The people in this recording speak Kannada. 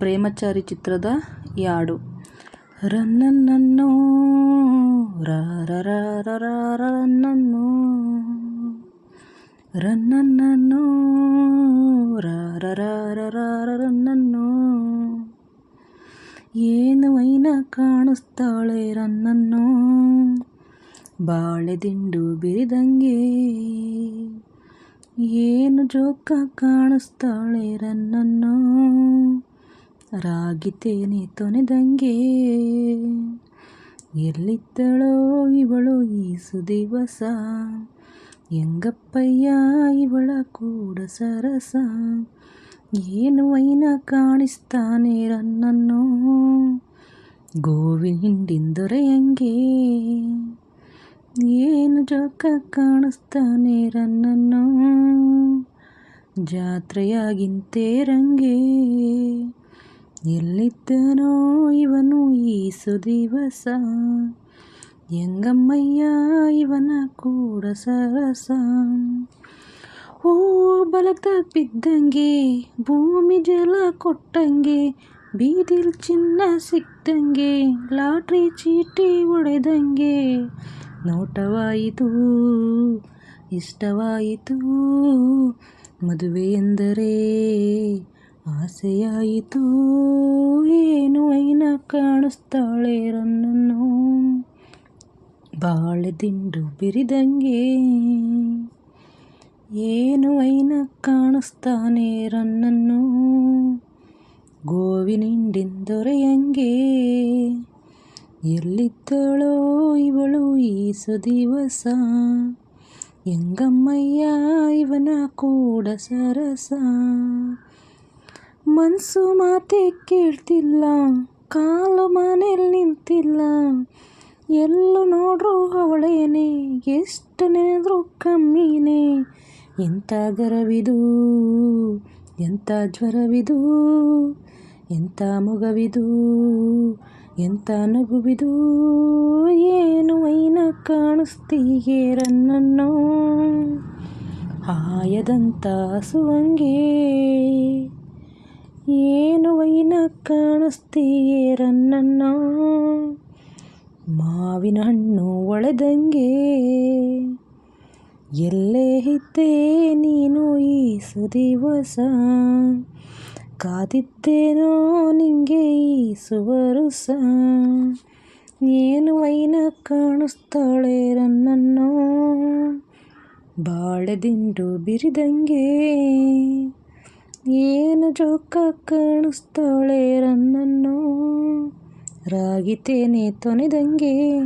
ಪ್ರೇಮಚಾರಿ ಚಿತ್ರದ ಈ ಹಾಡು ರನ್ನನ್ನೋ ರನ್ನನ್ನೋ ರನ್ನನ್ನೋ ಏನು ವೈನ ಕಾಣಿಸ್ತಾಳೆ ರನ್ನನ್ನೋ ಬಾಳೆ ದಿಂಡು ಬಿರಿದಂಗೆ. ಏನು ಜೋಕ ಕಾಣಿಸ್ತಾಳೆ ರನ್ನನ್ನೋ. ರಾಗಿತೇನೆ ತೊನೆದಂಗೆ. ಎಲ್ಲಿದ್ದಳೋ ಇವಳು ಈಸು ದಿವಸ ಹೆಂಗಪ್ಪಯ್ಯ ಇವಳ ಕೂಡ ಸರಸ. ಏನು ವೈನ ಕಾಣಿಸ್ತಾನೆ ರನ್ನನ್ನು. ಗೋವಿನ ಹಿಂಡಿಂದೊರೆ ಹಂಗೆ. ಏನು ಜೋಕ ಕಾಣಿಸ್ತಾನೆ ರನ್ನನ್ನು. ಜಾತ್ರೆಯಾಗಿಂತೇರಂಗೆ ಎಲ್ಲಿದ್ದನೋ ಇವನು ಈಸು ದಿವಸ ಹೆಂಗಮ್ಮಯ್ಯ ಇವನ ಕೂಡ ಸರಸ ಓ ಬಲದಾಗ ಬಿದ್ದಂಗೆ ಭೂಮಿ ಜಲ ಕೊಟ್ಟಂಗೆ ಬೀದಿಲ್ ಚಿನ್ನ ಸಿಕ್ತಂಗೆ ಲಾಟ್ರಿ ಚೀಟಿ ಹೊಡೆದಂಗೆ ನೋಟವಾಯಿತು ಇಷ್ಟವಾಯಿತು ಮದುವೆ ಎಂದರೆ ಆಸೆಯಾಯಿತು. ಏನು ಐನ ಕಾಣಿಸ್ತಾಳೆ ರನ್ನನ್ನು? ಬಾಳೆ ದಿಂಡು ಬಿರಿದಂಗೆ. ಏನು ಐನ ಕಾಣಿಸ್ತಾನೆ ರನ್ನನ್ನು? ಗೋವಿನಿಂಡಿನ ದೊರೆಯಂಗೆ. ಎಲ್ಲಿದ್ದಳೋ ಇವಳು ಈಸು ದಿವಸ ಎಂಗಮ್ಮಯ್ಯ, ಇವನ ಕೂಡ ಸರಸ. ಮನಸ್ಸು ಮಾತೆ ಕೇಳ್ತಿಲ್ಲ, ಕಾಲು ಮನೇಲಿ ನಿಂತಿಲ್ಲ. ಎಲ್ಲೂ ನೋಡ್ರು ಅವಳೇನೆ, ಎಷ್ಟು ನೆನೆದ್ರು ಕಮ್ಮಿನೇ. ಎಂಥ ಗರವಿದು ಎಂಥ ಜ್ವರವಿದು ಎಂಥ ಮೊಗವಿದು ಎಂಥ ನಗುವಿದು ಏನು ಐನ ಕಾಣಿಸ್ತೀಯೇ ರನ್ನನ್ನೋ? ಆಯದಂತ ಹಸುವಂಗೆ ಏನು ವೈನ ಕಾಣಿಸ್ತೀಯೇ ರನ್ನನ್ನೋ ಮಾವಿನ ಹಣ್ಣು ಒಳೆದಂಗೆ. ಎಲ್ಲೇ ಇದ್ದೆ ನೀನು ಈ ಸುದಿವಸ? ಕಾದಿದ್ದೇನೋ ನಿಂಗೆ ಈ ಸುವರುಸ? ಏನು ವೈನ ಕಾಣಿಸ್ತಾಳೆ ರನ್ನನ್ನೋ ಬಾಳೆದಿಂಡು ಬಿರಿದಂಗೆ. ಏನು ಜೋಕ ಕಾಣಿಸ್ತಾಳೆ ರನ್ನನ್ನೋ? ರಾಗಿತೇನೆ ತೊನೆದಂಗೆ